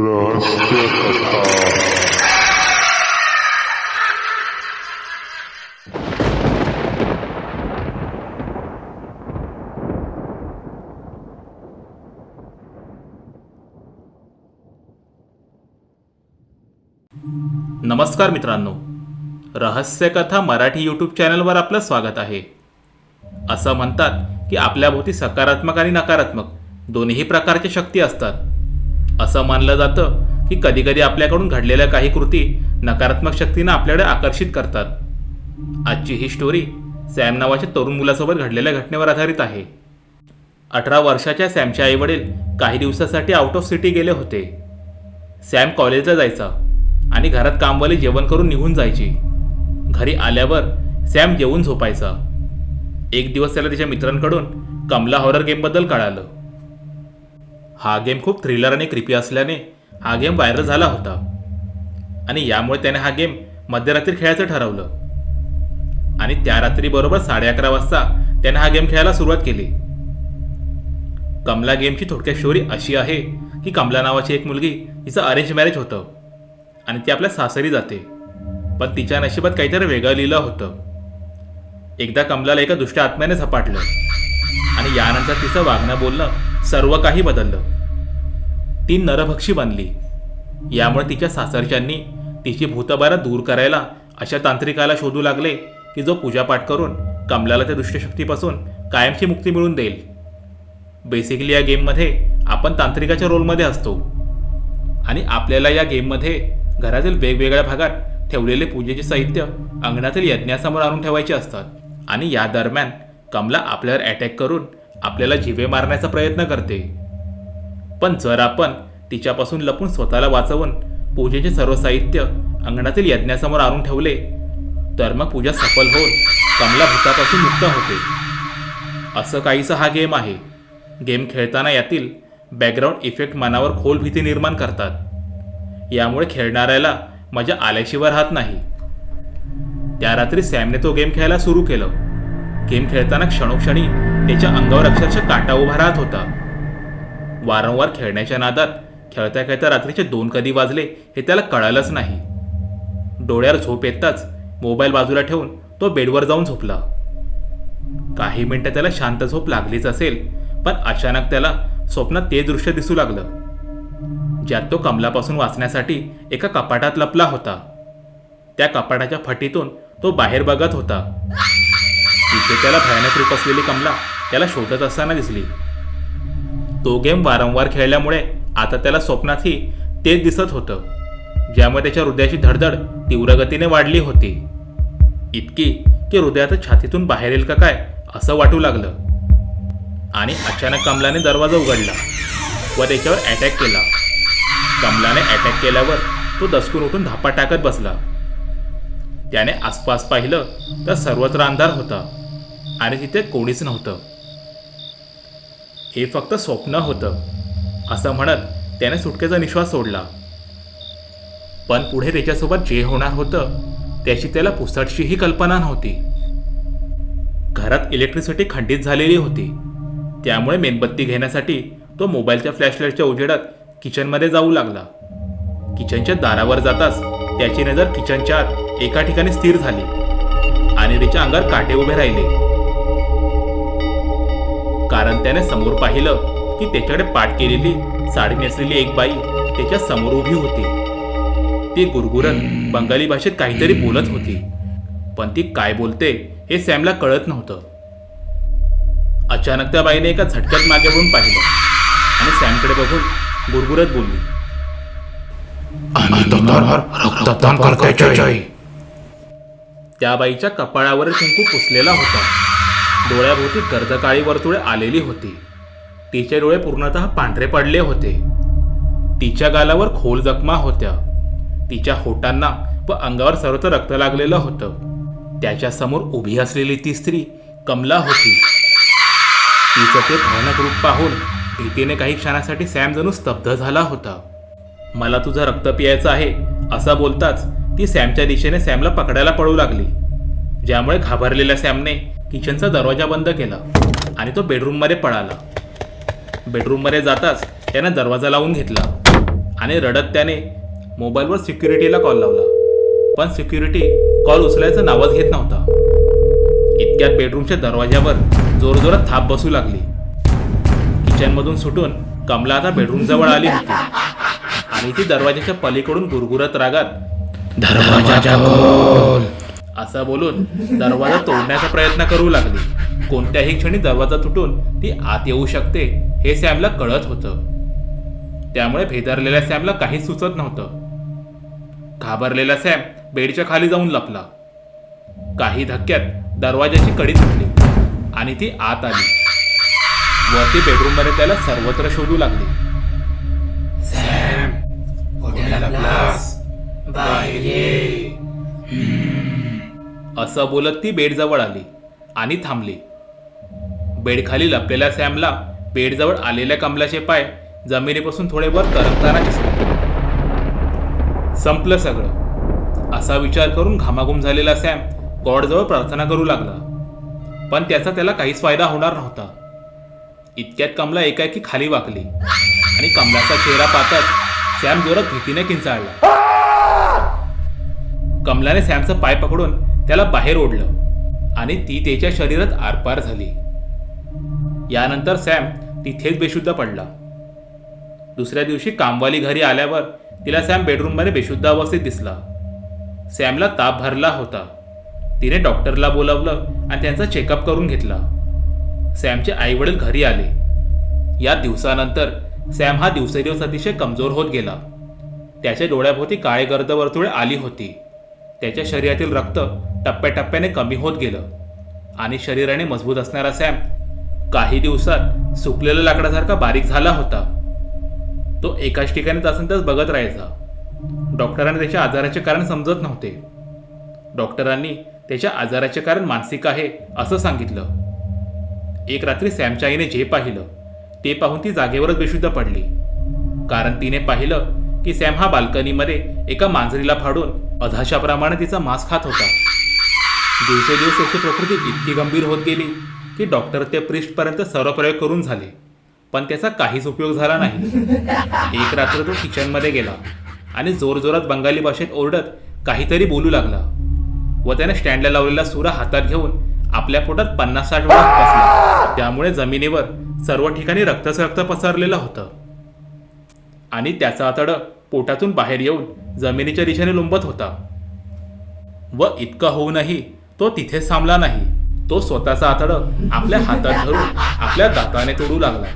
रहस्य कथा नमस्कार मित्रांनो. रहस्यकथा मराठी यूट्यूब चॅनलवर आपलं स्वागत आहे. असं म्हणतात की आपल्याभोवती सकारात्मक आणि नकारात्मक दोन्ही प्रकारच्या शक्ती असतात. असं मानलं जातं की कधीकधी आपल्याकडून घडलेल्या काही कृती नकारात्मक शक्तींना आपल्याकडे आकर्षित करतात. आजची ही स्टोरी सॅम नावाच्या तरुण मुलासोबत घडलेल्या घटनेवर आधारित आहे. अठरा वर्षाच्या सॅमचे आईवडील काही दिवसासाठी आउट ऑफ सिटी गेले होते. सॅम कॉलेजला जायचा आणि घरात कामवाली जेवण करून निघून जायची. घरी आल्यावर सॅम जेवून झोपायचा. एक दिवस त्याला त्याच्या मित्रांकडून कमला हॉरर गेमबद्दल कळालं. हा गेम खूप थ्रिलर आणि क्रिपी असल्याने हा गेम व्हायरल झाला होता. आणि यामुळे त्याने हा गेम मध्यरात्री खेळायचं ठरवलं. आणि त्या रात्री बरोबर साडे अकरा वाजता त्याने हा गेम खेळायला सुरुवात केली. कमला गेमची थोडक्यात स्टोरी अशी आहे की कमला नावाची एक मुलगी हिचं अरेंज मॅरेज होतं. आणि ती आपल्या सासरी जाते. पण तिच्या नशिबात काहीतरी वेगळं लिहिलं होतं. एकदा कमलाला एका दुष्ट आत्म्याने झपाटलं. आणि यानंतर तिचं वागणं बोलणं सर्व काही बदललं. ती नरभक्षी बनली. यामुळे तिच्या सासरच्यांनी तिची भूतबारा दूर करायला अशा तांत्रिकाला शोधू लागले की जो पूजापाठ करून कमलाला त्या दुष्टशक्तीपासून कायमची मुक्ती मिळून देईल. बेसिकली या गेममध्ये आपण तांत्रिकाच्या रोलमध्ये असतो. आणि आपल्याला या गेममध्ये घरातील वेगवेगळ्या भागात ठेवलेले पूजेचे साहित्य अंगणातील यज्ञासमोर आणून ठेवायचे असतात. आणि या दरम्यान कमला आपल्यावर अटॅक करून आपल्याला जिवे मारण्याचा प्रयत्न करते. पण जर आपण तिच्यापासून लपून स्वतःला वाचवून पूजेचे सर्व साहित्य अंगणातील यज्ञासमोर आणून ठेवले तर मग पूजा सफल होऊन कमला भूतापासून मुक्त होते. असं काहीसं हा गेम आहे. गेम खेळताना यातील बॅकग्राऊंड इफेक्ट मनावर खोल भीती निर्माण करतात. यामुळे खेळणाऱ्याला मजा आल्याशिवाय राहत नाही. त्या रात्री सॅमने तो गेम खेळायला सुरू केलं. गेम खेळताना क्षणोक्षणी त्याच्या अंगावर अक्षरशः काटा उभा राहत होता. वारंवार खेळण्याच्या नादात खेळता खेळता रात्रीचे दोन कधी वाजले हे त्याला कळालंच नाही. डोळ्यावर झोप येताच मोबाईल बाजूला ठेवून तो बेडवर जाऊन झोपला. काही मिनिटं त्याला शांत झोप लागलीच असेल पण अचानक त्याला स्वप्नात ते दृश्य दिसू लागलं. ज्यात तो कमलापासून वाचण्यासाठी एका कपाटात लपला होता. त्या कपाटाच्या फटीतून तो बाहेर बघत होता. तिथे त्याला भयानक रूप असलेली कमला त्याला शोधत असताना दिसली. तो गेम वारंवार खेळल्यामुळे आता त्याला स्वप्नातही तेच दिसत होतं ज्यामुळे त्याच्या हृदयाची धडधड तीव्र गतीने वाढली होती. इतकी की हृदयात छातीतून बाहेर येईल का काय असं वाटू लागलं. आणि अचानक कमलाने दरवाजा उघडला व त्याच्यावर अटॅक केला. कमलाने अटॅक केल्यावर तो दसकून उठून धापा टाकत बसला. त्याने आसपास पाहिलं तर सर्वत्र अंधार होता आणि तिथे कोणीच नव्हतं. हे फक्त स्वप्न होतं असं म्हणत त्याने सुटकेचा निश्वास सोडला. पण पुढे त्याच्यासोबत जे होणार होतं त्याची त्याला पुसटशीही कल्पना नव्हती. घरात इलेक्ट्रिसिटी खंडित झालेली होती. त्यामुळे मेणबत्ती घेण्यासाठी तो मोबाईलच्या फ्लॅशलाईटच्या उजेडात किचनमध्ये जाऊ लागला. किचनच्या दारावर जाताच त्याची नजर किचनच्या आत एका ठिकाणी स्थिर झाली आणि त्याच्या अंगावर काटे उभे राहिले. कारण त्याने समोर पाहिलं की त्याच्याकडे पाठ केलेली साडी नेसलेली एक बाई त्याच्यासमोर उभी होती. ती गुरगुरत बंगाली भाषेत काहीतरी बोलत होती. पण ती काय बोलते हे सॅमला कळत नव्हतं. अचानक त्या बाईने एका झटक्यात मागे वळून पाहिलं आणि सॅमकडे बघून गुरगुरत बोलली त्या बाईच्या कपाळावर कुंकू पुसलेला होता. डोळ्याभोवती गर्दकाळी वर्तुळे आलेली होती. तिचे डोळे पूर्णतः पांढरे पडले होते. तिच्या गालावर खोल जखमा होत्या. तिच्या होटांना व अंगावर सर्वत्र रक्त लागलेलं होतं. त्याच्यासमोर उभी असलेली ती स्त्री कमला होती. तिचं ते भयानक रूप पाहून भीतीने काही क्षणासाठी सॅम जणू स्तब्ध झाला होता. मला तुझं रक्त पियायचं आहे असं बोलताच ती सॅमच्या दिशेने सॅमला पकडायला पळू लागली. ज्यामुळे घाबरलेल्या सॅमने किचनचा दरवाजा बंद केला आणि तो बेडरूममध्ये पळाला. बेडरूममध्ये जाताच त्यानं दरवाजा लावून घेतला आणि रडत त्याने मोबाईलवर सिक्युरिटीला कॉल लावला. पण सिक्युरिटी कॉल उचलायचं नावच घेत नव्हता. इतक्यात बेडरूमच्या दरवाज्यावर जोरजोरात थाप बसू लागली. किचनमधून सुटून कमला आता बेडरूमजवळ आली होती. आणि ती दरवाजाच्या पलीकडून गुरगुरत रागात दरवाजा असं बोलून दरवाजा तोडण्याचा प्रयत्न करू लागली. कोणत्याही क्षणी दरवाजा तुटून ती आत येऊ शकते हे सॅमला कळत होतं. त्यामुळे भेदरलेल्या सॅमला काही सुचत नव्हतं. घाबरलेला सॅम बेडच्या खाली जाऊन लपला. काही धक्क्यात दरवाजाची कडी तुटली आणि ती आत आली. वरती बेडरूममध्ये त्याला सर्वत्र शोधू लागली. सॅम असं बोलत ती बेडजवळ आली आणि थांबली. बेडखाली लपलेल्या सॅमला बेडजवळ आलेल्या कमलाचे पाय जमिनीपासून थोडे वर तरंगताना दिसले. संपलं सगळं. असा विचार करून घामाघूम झालेला सॅम गॉडजवळ प्रार्थना करू लागला. पण त्याचा त्याला काहीच फायदा होणार नव्हता. इतक्यात कमला एकाएकी खाली वाकली आणि कमलाचा चेहरा पाहताच सॅम जोरात भीतीने किंचाळला. कमलाने सॅमचं पाय पकडून त्याला बाहेर ओढलं आणि ती त्याच्या शरीरात आरपार झाली. यानंतर सॅम तिथेच बेशुद्ध पडला. दुसऱ्या दिवशी कामवाली घरी आल्यावर तिला सॅम बेडरूममध्ये बेशुद्ध अवस्थेत दिसला. सॅमला ताप भरला होता. तिने डॉक्टरला बोलावलं आणि त्यांचा चेकअप करून घेतला. सॅमचे आईवडील घरी आले. या दिवसानंतर सॅम हा दिवसेदिवस अतिशय कमजोर होत गेला. त्याच्या डोळ्याभोवती काळे गर्द वर्तुळे आली होती. त्याच्या शरीरातील रक्त टप्प्याटप्प्याने कमी होत गेलं. आणि शरीराने मजबूत असणारा सॅम काही दिवसात सुकलेल्या लाकडासारखा बारीक झाला होता. तो एकाच ठिकाणी तासन तास बघत राहायचा. डॉक्टरांना त्याच्या आजाराचे कारण समजत नव्हते. डॉक्टरांनी त्याच्या आजाराचे कारण मानसिक आहे असं सांगितलं. एक रात्री सॅमच्या आईने जे पाहिलं ते पाहून ती जागेवरच बेशुद्ध पडली. कारण तिने पाहिलं की सॅम हा बाल्कनीमध्ये एका मांजरीला फाडून अधाशाप्रमाणे तिचा मांस खात होता. दिवसेदिवस त्याची प्रकृती इतकी गंभीर होत गेली की डॉक्टर ते प्रिस्टपर्यंत सर्व प्रयोग करून झाले. पण त्याचा काहीच उपयोग झाला नाही. एक रात्र तो किचनमध्ये गेला आणि जोरजोरात बंगाली भाषेत ओरडत काहीतरी बोलू लागला व त्याने स्टँडला लावलेला सुरा हातात घेऊन आपल्या पोटात पन्नास साठ वेळा पसला त्यामुळे जमिनीवर सर्व ठिकाणी रक्तच रक्त पसरलेलं होतं. आणि त्याचा आतडं पोटातून बाहेर येऊन जमिनीच्या दिशेने लुंबत होता. व इतका होऊनही तो तिथेच थांबला नाही. तो स्वतःचा आतड आपल्या हातात धरून आपल्या दाताने तोडू लागला.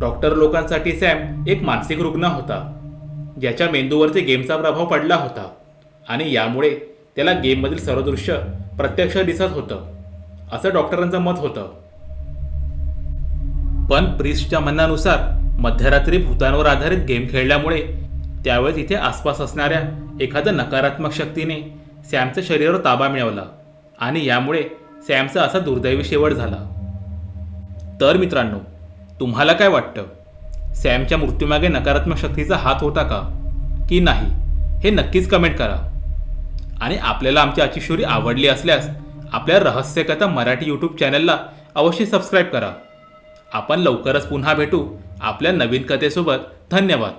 डॉक्टर लोकांसाठी सॅम एक मानसिक रुग्ण होता. ज्याच्या मेंदूवरती गेमचा प्रभाव पडला होता आणि यामुळे त्याला गेममधील सर्व दृश्य प्रत्यक्ष दिसत होतं असं डॉक्टरांचं मत होतं. पण प्रिस्टच्या म्हणण्यानुसार मध्यरात्री भूतांवर आधारित गेम खेळल्यामुळे त्यावेळेस इथे आसपास असणाऱ्या एखाद्या नकारात्मक शक्तीने सॅमचं शरीरावर ताबा मिळवला आणि यामुळे सॅमचा असा दुर्दैवी शेवट झाला. तर मित्रांनो तुम्हाला काय वाटतं? सॅमच्या मृत्यूमागे नकारात्मक शक्तीचा हात होता का? की नाही? हे नक्कीच कमेंट करा. आणि आपल्याला आमची आजची स्टोरी आवडली असल्यास आपल्या रहस्यकथा मराठी यूट्यूब चॅनलला अवश्य सबस्क्राईब करा. आपण लवकरच पुन्हा भेटू आपल्या नवीन कथेसोबत. धन्यवाद.